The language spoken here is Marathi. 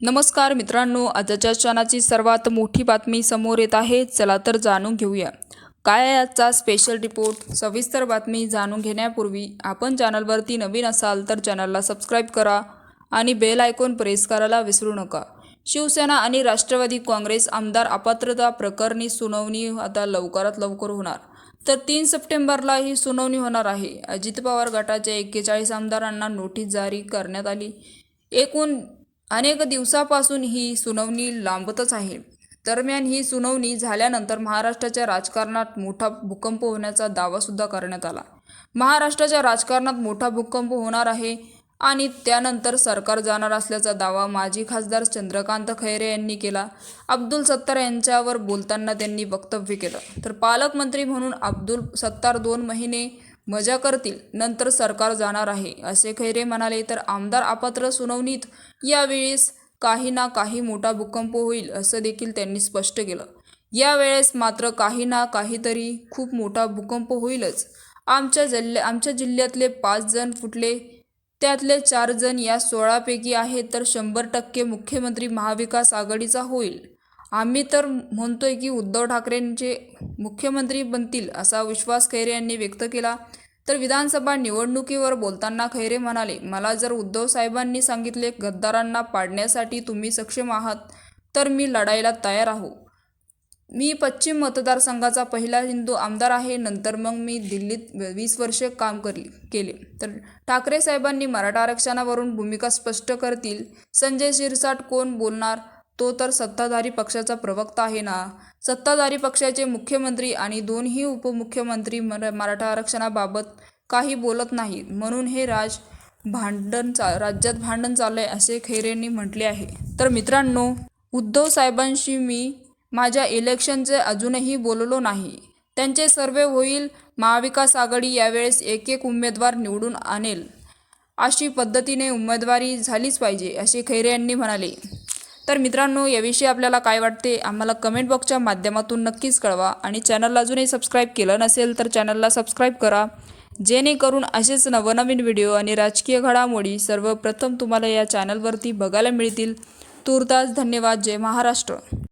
नमस्कार मित्रांनो आजच्या क्षणाची सर्वात मोठी बातमी समोर येत आहे. चला तर जाणून घेऊया. काय आहे आजचा स्पेशल रिपोर्ट सविस्तर बातमी जाणून घेण्यापूर्वी आपण चॅनलवरती नवीन असाल तर चॅनलला सबस्क्राईब करा आणि बेल आयकॉन प्रेस करायला विसरू नका. शिवसेना आणि राष्ट्रवादी काँग्रेस आमदार अपात्रता प्रकरणी सुनावणी आता लवकरात लवकर होणार. तर तीन सप्टेंबरला ही सुनावणी होणार आहे. अजित पवार गटाच्या एक्केचाळीस आमदारांना नोटीस जारी करण्यात आली. एकूण अनेक दिवसापासून ही सुनावणी लांबतच आहे. दरम्यान ही सुनावणी झाल्यानंतर महाराष्ट्राच्या राजकारणात मोठा भूकंप होण्याचा दावासुद्धा करण्यात आला. महाराष्ट्राच्या राजकारणात मोठा भूकंप होणार आहे आणि त्यानंतर सरकार जाणार असल्याचा दावा माजी खासदार चंद्रकांत खैरे यांनी केला. अब्दुल सत्तार यांच्यावर बोलताना त्यांनी वक्तव्य केलं. तर पालकमंत्री म्हणून अब्दुल सत्तार दोन महिने मजा करतील नंतर सरकार जाणार आहे असे खैरे म्हणाले. तर आमदार अपात्र सुनावणीत यावेळेस काही ना काही मोठा भूकंप होईल असं देखील त्यांनी स्पष्ट केलं. यावेळेस मात्र काही ना काहीतरी खूप मोठा भूकंप होईलच. आमच्या जिल्ह्या आमच्या जिल्ह्यातले पाच जण फुटले त्यातले चार जण या सोळापैकी आहेत तर शंभर टक्के मुख्यमंत्री महाविकास आघाडीचा होईल. आम्ही तर म्हणतोय की उद्धव ठाकरेंचे मुख्यमंत्री बनतील असा विश्वास खैरे यांनी व्यक्त केला. तर विधानसभा निवडणुकीवर बोलताना खैरे म्हणाले मला जर उद्धव साहेबांनी सांगितले गद्दारांना पाडण्यासाठी तुम्ही सक्षम आहात तर मी लढायला तयार आहो. मी पश्चिम मतदारसंघाचा पहिला हिंदू आमदार आहे नंतर मग मी दिल्लीत वीस वर्ष काम करली केले. तर ठाकरे साहेबांनी मराठा आरक्षणावरून भूमिका स्पष्ट करतील. संजय शिरसाट कोण बोलणार? तो तर सत्ताधारी पक्षाचा प्रवक्ता आहे ना? सत्ताधारी पक्षाचे मुख्यमंत्री आणि दोन्ही उपमुख्यमंत्री मर मराठा आरक्षणाबाबत काही बोलत नाहीत. म्हणून हे राज भांडण चा राज्यात भांडण चाललंय असे खैरेंनी म्हटले आहे. तर मित्रांनो उद्धव साहेबांशी मी माझ्या इलेक्शनचे अजूनही बोललो नाही. त्यांचे सर्वे होईल. महाविकास आघाडी यावेळेस एक एक उमेदवार निवडून आणेल. अशी पद्धतीने उमेदवारी झालीच पाहिजे असे खैरे यांनी म्हणाले. तर मित्रांनो याविषयी आपल्याला काय वाटते आम्हाला कमेंट बॉक्सच्या माध्यमातून नक्कीच कळवा. आणि चॅनलला अजूनही सबस्क्राईब केलं नसेल तर चॅनलला सबस्क्राईब करा. जेणेकरून असेच नवनवीन व्हिडिओ आणि राजकीय घडामोडी सर्वप्रथम तुम्हाला या चॅनलवरती बघायला मिळतील. तूर्तास धन्यवाद. जय महाराष्ट्र.